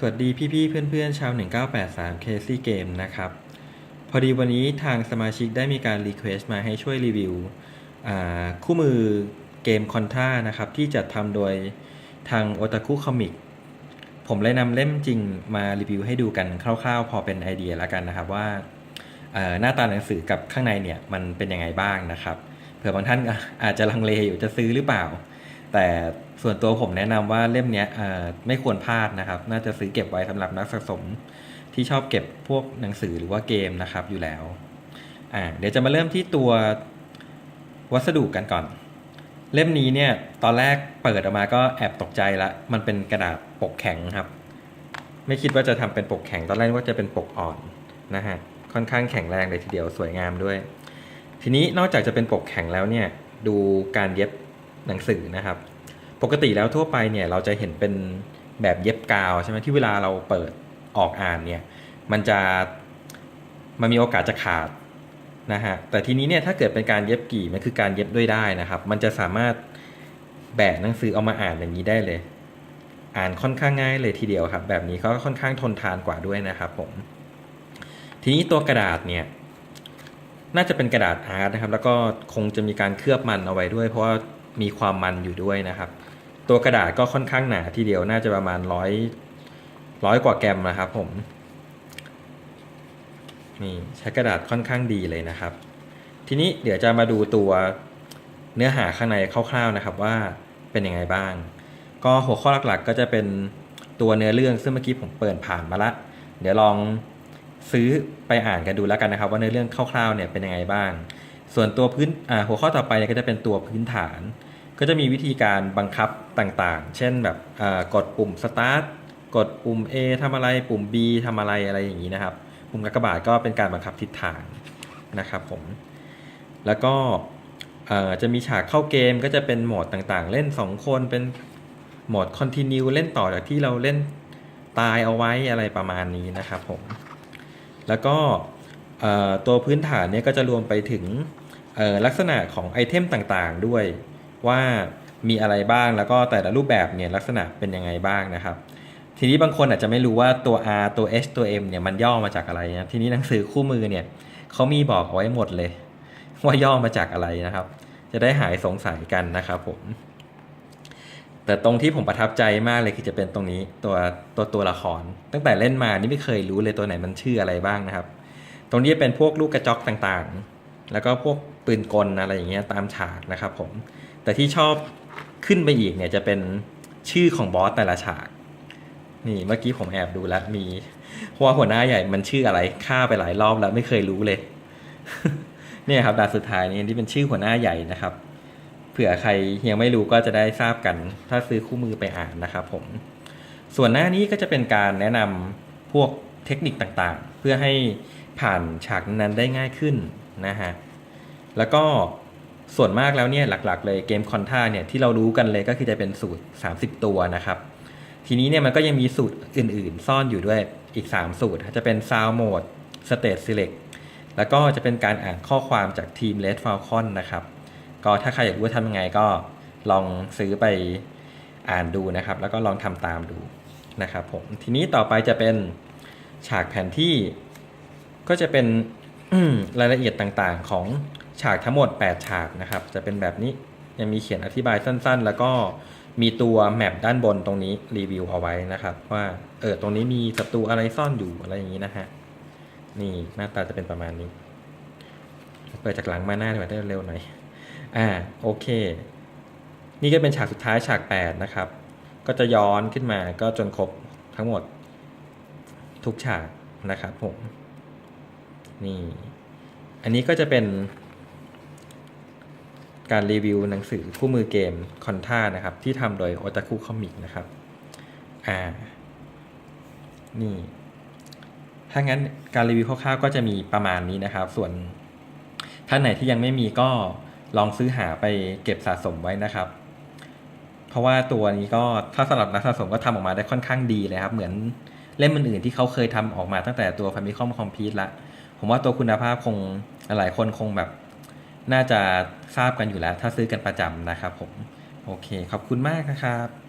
สวัสดีพี่ๆเพื่อนๆชาว 1983 KC Game นะครับ พอดีวันนี้ทางสมาชิกได้มีการรีเควสต์มาให้ช่วยรีวิวคู่มือเกมคอนท่านะครับ ที่จัดทำโดยทาง Otaku Comic ผมเลยนำเล่มจริงมารีวิวให้ดูกันคร่าวๆ พอเป็นไอเดียแล้วกันนะครับว่าหน้าตาหนังสือกับข้างในเนี่ยมันเป็นยังไงบ้างนะครับ เผื่อบางท่านอาจจะลังเลอยู่จะซื้อหรือเปล่า แต่ส่วนตัวผมแนะนำว่าเล่มเนี้ยไม่ควรพลาดนะครับ น่าจะซื้อเก็บไว้สำหรับนักสะสมที่ชอบเก็บพวกหนังสือหรือว่าเกมนะครับอยู่แล้วอ่าเดี๋ยวจะมาเริ่มที่ตัววัสดุกันก่อน เล่มนี้เนี่ยตอนแรกเปิดออกมาก็แอบตกใจละมันเป็นกระดาษปกแข็งครับ ไม่คิดว่าจะทำเป็นปกแข็งตอนแรกว่าจะเป็นปกอ่อนนะฮะค่อนข้างแข็งแรงเลยทีเดียวสวยงามด้วย ทีนี้นอกจากจะเป็นปกแข็งแล้วเนี่ยดูการเย็บ หนังสือนะครับ ปกติแล้วทั่วไปเนี่ยเราจะเห็นเป็นแบบเย็บกาวใช่ไหมที่เวลาเราเปิดออกอ่านเนี่ยมันจะมันมีโอกาสจะขาดนะฮะแต่ทีนี้เนี่ยถ้าเกิดเป็นการเย็บกี่มันคือการเย็บด้วยได้นะครับ มันจะสามารถแบะหนังสือเอามาอ่านอย่างนี้ได้เลย อ่านค่อนข้างง่ายเลยทีเดียวครับ แบบนี้ก็ค่อนข้างทนทานกว่าด้วยนะครับผมทีนี้ตัวกระดาษเนี่ยน่าจะเป็นกระดาษอาร์ตนะครับ แล้วก็คงจะมีการเคลือบมันเอาไว้ด้วย เพราะว่า มีความมันอยู่ด้วยนะครับ ตัวกระดาษก็ค่อนข้างหนาทีเดียวน่าจะประมาณร้อยร้อยกว่าแกรมนะครับผมนี่ใช้กระดาษค่อนข้างดีเลยนะครับ ทีนี้เดี๋ยวจะมาดูตัวเนื้อหาข้างในคร่าวๆนะครับว่าเป็นยังไงบ้าง ก็หัวข้อหลักๆ ก็จะเป็นตัวเนื้อเรื่องซึ่งเมื่อกี้ผมเปิดผ่านมาละ เดี๋ยวลองซื้อไปอ่านกันดูแล้วกันนะครับ ว่าเนื้อเรื่องคร่าวๆเนี่ยเป็นยังไงบ้าง ส่วนตัวพื้นหัวข้อต่อไปเนี่ยก็จะเป็นตัวพื้นฐาน ก็จะมีวิธีการบังคับต่างๆ เช่นแบบกดปุ่ม start กดปุ่ม A ทำอะไร ปุ่ม B ทำอะไรอะไรอย่างนี้นะครับ ปุ่มกากบาทก็เป็นการบังคับทิศทางนะครับผม แล้วก็จะมีฉากเข้าเกมก็จะเป็นโหมดต่างๆ เล่น 2 คนเป็นโหมด continue เล่นต่อจากที่เราเล่นตายเอาไว้อะไรประมาณนี้นะครับผม แล้วก็ตัวพื้นฐานเนี่ยก็จะรวมไปถึงลักษณะของไอเทมต่างๆด้วย ว่ามีอะไรบ้างแล้วก็แต่ละรูปแบบเนี่ยลักษณะเป็นยังไงบ้างนะครับ ทีนี้บางคนอาจจะไม่รู้ว่าตัว R ตัว H ตัว M เนี่ยมันย่อมาจากอะไรนะทีนี้หนังสือคู่มือเนี่ยเขามีบอกเอาไว้หมดเลย ว่าย่อมาจากอะไรนะครับ จะได้หายสงสัยกันนะครับผมแต่ตรงที่ผมประทับใจมากเลยคือจะเป็นตรงนี้ตัวตัวตัวละคร ตั้งแต่เล่นมานี่ไม่เคยรู้เลยตัวไหนมันชื่ออะไรบ้างนะครับ ตรงนี้เป็นพวกลูกกระจอกต่างๆ แล้วก็พวกปืนกลอะไรอย่างเงี้ยตามฉากนะครับผม แต่ที่ชอบขึ้นไปอีกเนี่ยจะเป็นชื่อของบอสแต่ละฉาก นี่เมื่อกี้ผมแอบดูแล้วมีเพราะว่าหัวหน้าใหญ่มันชื่ออะไรฆ่าไปหลายรอบแล้วไม่เคยรู้เลย เนี่ยครับด่านสุดท้ายนี่ที่เป็นชื่อหัวหน้าใหญ่นะครับ เผื่อใครยังไม่รู้ก็จะได้ทราบกัน ถ้าซื้อคู่มือไปอ่านนะครับผม ส่วนหน้านี้ก็จะเป็นการแนะนำพวกเทคนิคต่างๆ เพื่อให้ผ่านฉากนั้นได้ง่ายขึ้นนะฮะ แล้วก็ ส่วนมากแล้วเนี่ยหลักๆ เลยเกมคอนท่าเนี่ยที่เรารู้กันเลยก็คือจะเป็นสูตร 30 ตัวนะครับ ทีนี้เนี่ยมันก็ยังมีสูตรอื่นๆ ซ่อนอยู่ด้วยอีก 3 สูตร จะเป็น Sound Mode State Select แล้วก็จะเป็นการอ่านข้อความจากทีม Red Falcon นะครับ ก็ถ้าใครอยากรู้ว่าทำยังไงก็ลองซื้อไปอ่านดูนะครับ แล้วก็ลองทำตามดูนะครับผมทีนี้ต่อไปจะเป็นฉากแผนที่ ก็จะเป็นรายละเอียดต่างๆของ ฉากทั้งหมด 8 ฉากนะครับ จะเป็นแบบนี้ยังมีเขียนอธิบายสั้น ๆ แล้วก็มีตัวแมปด้านบนตรงนี้รีวิวเอาไว้นะครับ ว่าเออตรงนี้มีศัตรูอะไรซ่อนอยู่อะไรอย่างนี้นะฮะนี่หน้าตาจะเป็นประมาณนี้เปิดจากหลังมาหน้าดีกว่าได้เร็วหน่อยอ่าโอเค นี่ก็เป็นฉากสุดท้ายฉาก 8 นะครับ ก็จะย้อนขึ้นมาก็จนครบทั้งหมด ทุกฉากนะครับผมนี่ อันนี้ก็จะเป็น การรีวิวหนังสือคู่มือเกมคอนท่านะครับ ที่ทำโดย Otaku Comic นะครับ อ่า นี่ ถ้างั้นการรีวิวคร่าวๆก็จะมีประมาณนี้นะครับ ส่วนท่านไหนที่ยังไม่มีก็ลองซื้อหาไปเก็บสะสมไว้นะครับ เพราะว่าตัวนี้ก็ถ้าสำหรับนักสะสมก็ทำออกมาได้ค่อนข้างดีเลยครับ เหมือนเล่มอื่นๆที่เขาเคยทำออกมาตั้งแต่ตัว Famicom Complete ละ ผมว่าตัวคุณภาพคงหลายคนคงแบบ น่าจะทราบกันอยู่แล้ว ถ้าซื้อกันประจำนะครับผม โอเค ขอบคุณมากนะครับ